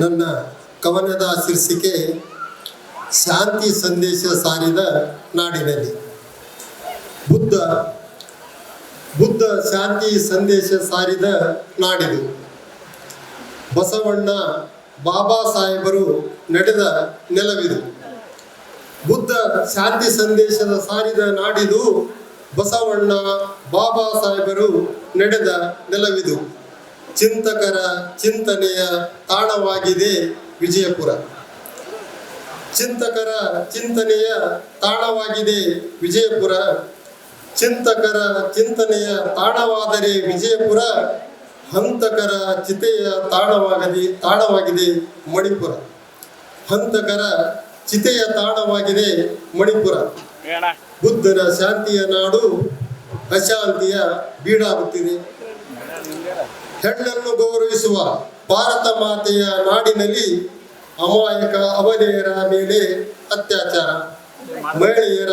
ನನ್ನ ಕವನದ ಶೀರ್ಷಿಕೆ, ಶಾಂತಿ ಸಂದೇಶ ಸಾರಿದ ನಾಡಿನಲ್ಲಿ ಬುದ್ಧ ಬುದ್ಧ ಶಾಂತಿ ಸಂದೇಶ ಸಾರಿದ ನಾಡಿದು. ಬಸವಣ್ಣ ಬಾಬಾ ಸಾಹೇಬರು ನಡೆದ ನೆಲವಿದು. ಬುದ್ಧ ಶಾಂತಿ ಸಂದೇಶದ ಸಾರಿದ ನಾಡಿದು ಬಸವಣ್ಣ ಬಾಬಾ ಸಾಹೇಬರು ನಡೆದ ನೆಲವಿದು. ಚಿಂತಕರ ಚಿಂತನೆಯ ತಾಣವಾಗಿದೆ ವಿಜಯಪುರ. ಚಿಂತಕರ ಚಿಂತನೆಯ ತಾಣವಾಗಿದೆ ವಿಜಯಪುರ. ಚಿಂತಕರ ಚಿಂತನೆಯ ತಾಣವಾದರೆ ವಿಜಯಪುರ ಹಂತಕರ ಚಿತೆಯ ತಾಣವಾಗದೆ ತಾಣವಾಗಿದೆ ಮಣಿಪುರ. ಹಂತಕರ ಚಿತೆಯ ತಾಣವಾಗಿದೆ ಮಣಿಪುರ. ಬುದ್ಧನ ಶಾಂತಿಯ ನಾಡು ಅಶಾಂತಿಯ ಬೀಡಾಗುತ್ತಿದೆ. ಹೆಣ್ಣನ್ನು ಗೌರವಿಸುವ ಭಾರತ ಮಾತೆಯ ನಾಡಿನಲ್ಲಿ ಅಮಾಯಕ ಅವಧೆಯರ ಮೇಲೆ ಅತ್ಯಾಚಾರ. ಮಹಿಳೆಯರ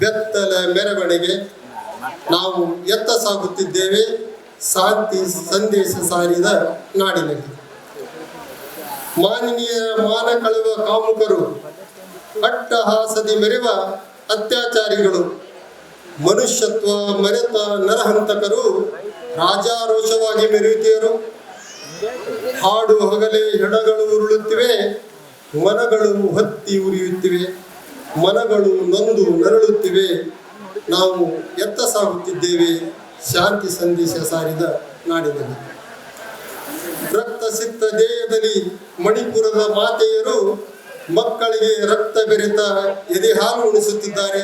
ಬೆತ್ತಲ ಮೆರವಣಿಗೆ. ನಾವು ಎತ್ತ ಸಾಗುತ್ತಿದ್ದೇವೆ ಶಾಂತಿ ಸಂದೇಶ ಸಾರಿದ ನಾಡಿನಲ್ಲಿ. ಮಾನವೀಯ ಮಾನ ಕಳುವ ಕಾಮುಕರು, ಅಟ್ಟಹಾಸದಿ ಮೆರೆವ ಅತ್ಯಾಚಾರಿಗಳು, ಮನುಷ್ಯತ್ವ ಮರೆತ ನರಹಂತಕರು ರಾಜಾರೋಷವಾಗಿ ಮೆರೆಯುತ್ತೀರು? ಹಾಡು ಹಗಲೇ ಹೆಣಗಳು ಉರುಳುತ್ತಿವೆ ಮನಗಳು ಹತ್ತಿ ಉರಿಯುತ್ತಿವೆ, ಮನಗಳು ನೊಂದು ನರಳುತ್ತಿವೆ. ನಾವು ಎತ್ತ ಸಾಗುತ್ತಿದ್ದೇವೆ, ಶಾಂತಿ ಸಂದೇಶ ಸಾರಿದ ನಾಡಿನಲ್ಲಿ. ರಕ್ತ ಸಿಕ್ತ ದೇಹದಲ್ಲಿ ಮಣಿಪುರದ ಮಾತೆಯರು ಮಕ್ಕಳಿಗೆ ರಕ್ತ ಬೆರೆತ ಎದೆ ಹಾಲು ಉಣಿಸುತ್ತಿದ್ದಾರೆ.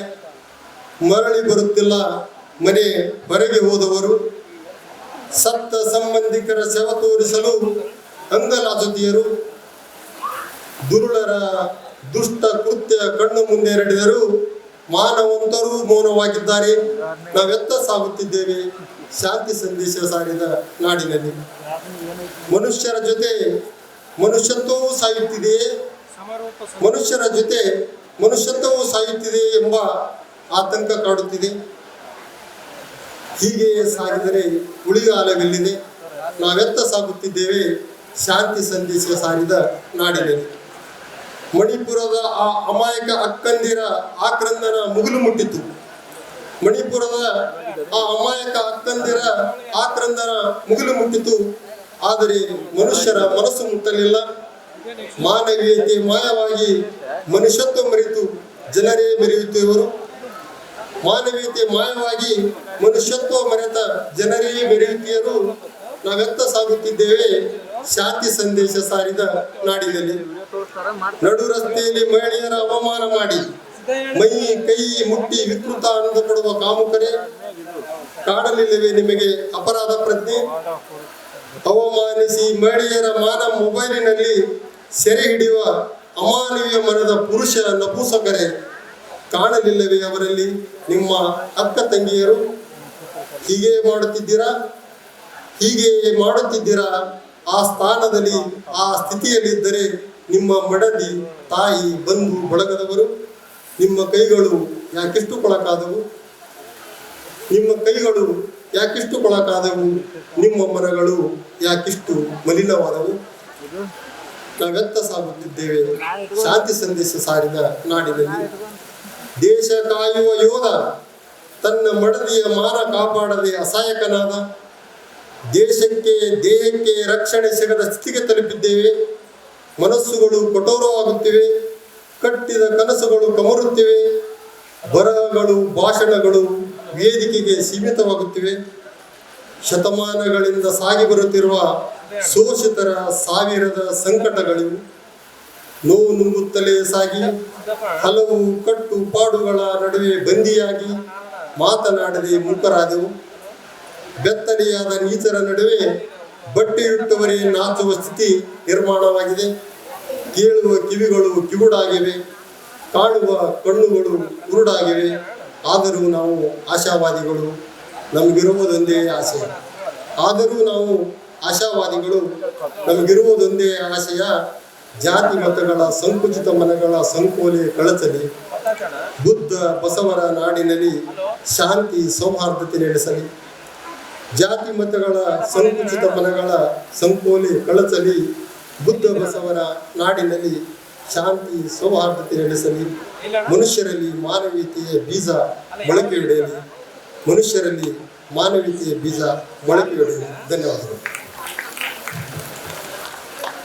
ಮರಳಿ ಬರುತ್ತಿಲ್ಲ ಮನೆ ಹೊರಗೆ ಹೋದವರು. ಸತ್ತ ಸಂಬಂಧಿಕರ ಸೆವ ತೋರಿಸಲು ಅಂಗಲಾಚತಿಯರು ದುರುಳರ ದುಷ್ಟ ಕೃತ್ಯ ಕಣ್ಣು ಮುಂದೆ ನಡೆದರು ಮಾನವಂತರೂ ಮೌನವಾಗಿದ್ದಾರೆ. ನಾವೆತ್ತ ಸಾಗುತ್ತಿದ್ದೇವೆ. ಶಾಂತಿ ಸಂದೇಶ ಸಾರಿದ ನಾಡಿನಲ್ಲಿ. ಮನುಷ್ಯರ ಜೊತೆ ಮನುಷ್ಯತ್ವವು ಸಾಯುತ್ತಿದೆಯೇ ಮನುಷ್ಯರ ಜೊತೆ ಮನುಷ್ಯತ್ವವು ಸಾಯುತ್ತಿದೆ ಎಂಬ ಆತಂಕ ಕಾಡುತ್ತಿದೆ. ಹೀಗೆ ಸಾಗಿದರೆ ಉಳಿಗಾಲವೆಲ್ಲಿದೆ. ನಾವೆತ್ತ ಸಾಗುತ್ತಿದ್ದೇವೆ, ಶಾಂತಿ ಸಂದೇಶ ಸಾರಿದ ನಾಡಿದೆ ಮಣಿಪುರದ ಆ ಅಮಾಯಕ ಅಕ್ಕಂದಿರ ಆಕ್ರಂದನ ಮುಗಿಲು ಮುಟ್ಟಿತು. ಮಣಿಪುರದ ಆ ಅಮಾಯಕ ಅಕ್ಕಂದಿರ ಆಕ್ರಂದನ ಮುಗಿಲು ಮುಟ್ಟಿತು. ಆದರೆ ಮನುಷ್ಯರ ಮನಸ್ಸು ಮುಟ್ಟಲಿಲ್ಲ. ಮಾನವೀಯತೆ ಮಾಯವಾಗಿ ಮನುಷ್ಯತ್ವ ಮರೆತು ಜನರೇ ಮೆರೆಯುತ್ತಿರುವರು. ಮಾನವೀಯತೆ ಮಾಯವಾಗಿ ಮನುಷ್ಯತ್ವ ಮರೆತ ಜನರೇ ಮೆರೆಯುತ್ತೀಯರು ನಾವೆತ್ತ ಸಾಗುತ್ತಿದ್ದೇವೆ ಶಾಂತಿ ಸಂದೇಶ ಸಾರಿದ ನಾಡಿನಲ್ಲಿ. ನಡು ರಸ್ತೆಯಲ್ಲಿ ಮಹಿಳೆಯರ ಅವಮಾನ ಮಾಡಿ, ಮೈ, ಕೈ ಮುಟ್ಟಿ ವಿಕೃತ ಆನಂದ ಪಡುವ ಕಾಮುಕರೇ ಕಾಡಲಿಲ್ಲವೇ ನಿಮಗೆ ಅಪರಾಧ ಪ್ರಜ್ಞೆ? ಅವಮಾನಿಸಿ ಮಹಿಳೆಯರ ಮಾನ ಮೊಬೈಲಿನಲ್ಲಿ ಸೆರೆ ಹಿಡಿಯುವ ಅಮಾನವೀಯ ಮನದ ಪುರುಷ ನಪುಸಕರೇ ಕಾಣಲಿಲ್ಲವೇ ಅವರಲ್ಲಿ? ನಿಮ್ಮ ಅಕ್ಕ ತಂಗಿಯರು ಹೀಗೆ ಮಾಡುತ್ತಿದ್ದೀರಾ? ಹೀಗೆ ಮಾಡುತ್ತಿದ್ದೀರಾ? ಆ ಸ್ಥಾನದಲ್ಲಿ, ಆ ಸ್ಥಿತಿಯಲ್ಲಿದ್ದರೆ ನಿಮ್ಮ ಮಡದಿ ತಾಯಿ ಬಂಧು ಬಳಗದವರು, ನಿಮ್ಮ ಕೈಗಳು ಯಾಕೆಷ್ಟು ಕೊಳಕಾದವು? ನಿಮ್ಮ ಕೈಗಳು ಯಾಕೆಷ್ಟು ಕೊಳಕಾದವು? ನಿಮ್ಮ ಮರಗಳು ಯಾಕೆಷ್ಟು ಮಲಿನವಾದವು? ನಾವೆತ್ತ ಸಾಗುತ್ತಿದ್ದೇವೆ. ಶಾಂತಿ ಸಂದೇಶ ಸಾರಿದ ನಾಡಿನಲ್ಲಿ ದೇಶ ಕಾಯುವ ಯೋಧ, ತನ್ನ ಮಡದಿಯ ಮಾನ ಕಾಪಾಡದೆ ಅಸಹಾಯಕನಾದ, ದೇಶಕ್ಕೆ, ದೇಹಕ್ಕೆ ರಕ್ಷಣೆ ಸಿಗದ ಸ್ಥಿತಿಗೆ ತಲುಪಿದ್ದೇವೆ. ಮನಸ್ಸುಗಳು ಕಠೋರವಾಗುತ್ತಿವೆ, ಕಟ್ಟಿದ ಕನಸುಗಳು ಕಮರುತ್ತಿವೆ, ಬರಹಗಳು, ಭಾಷಣಗಳು ವೇದಿಕೆಗೆ ಸೀಮಿತವಾಗುತ್ತಿವೆ. ಶತಮಾನಗಳಿಂದ ಸಾಗಿ ಬರುತ್ತಿರುವ ಶೋಷಿತರ ಸಾವಿರದ ಸಂಕಟಗಳಿವು ನೋವು ನುಂಗುತ್ತಲೇ ಸಾಗಿ, ಹಲವು ಕಟ್ಟು ಪಾಡುಗಳ ನಡುವೆ ಬಂದಿಯಾಗಿ ಮಾತನಾಡದೆ ಮೂಕರಾದೆವು. ಬೆತ್ತಲೆಯಾದ ನೀಚರ ನಡುವೆ ಬಟ್ಟೆಯುಟ್ಟವರೇ ನಾಚುವ ಸ್ಥಿತಿ ನಿರ್ಮಾಣವಾಗಿದೆ. ಕೇಳುವ ಕಿವಿಗಳು ಕಿವುಡಾಗಿವೆ, ಕಾಣುವ ಕಣ್ಣುಗಳು ಕುರುಡಾಗಿವೆ. ಆದರೂ ನಾವು ಆಶಾವಾದಿಗಳು, ನಮಗಿರುವುದೊಂದೇ ಆಸೆ. ಆದರೂ ನಾವು ಆಶಾವಾದಿಗಳು, ನಮಗಿರುವುದೊಂದೇ ಆಶಯ ಜಾತಿ ಮತಗಳ, ಸಂಕುಚಿತ ಮನಗಳ ಸಂಕೋಲೆ ಕಳಚಲಿ, ಬುದ್ಧ ಬಸವರ ನಾಡಿನಲ್ಲಿ ಶಾಂತಿ ಸೌಹಾರ್ದತೆ ನೆಲೆಸಲಿ. ಜಾತಿ ಮತಗಳ, ಸಂಕುಚಿತ ಮನಗಳ ಸಂಕೋಲೆ ಕಳಚಲಿ, ಬುದ್ಧ ಬಸವರ ನಾಡಿನಲ್ಲಿ ಶಾಂತಿ ಸೌಹಾರ್ದತೆ ನೆಲೆಸಲಿ. ಮನುಷ್ಯರಲ್ಲಿ ಮಾನವೀಯತೆಯ ಬೀಜ ಮೊಳಕೆ ಹಿಡಿಯಲಿ ಮನುಷ್ಯರಲ್ಲಿ ಮಾನವೀಯತೆಯ ಬೀಜ ಮೊಳಕೆ ಹಿಡಿಯಲಿ ಧನ್ಯವಾದಗಳು.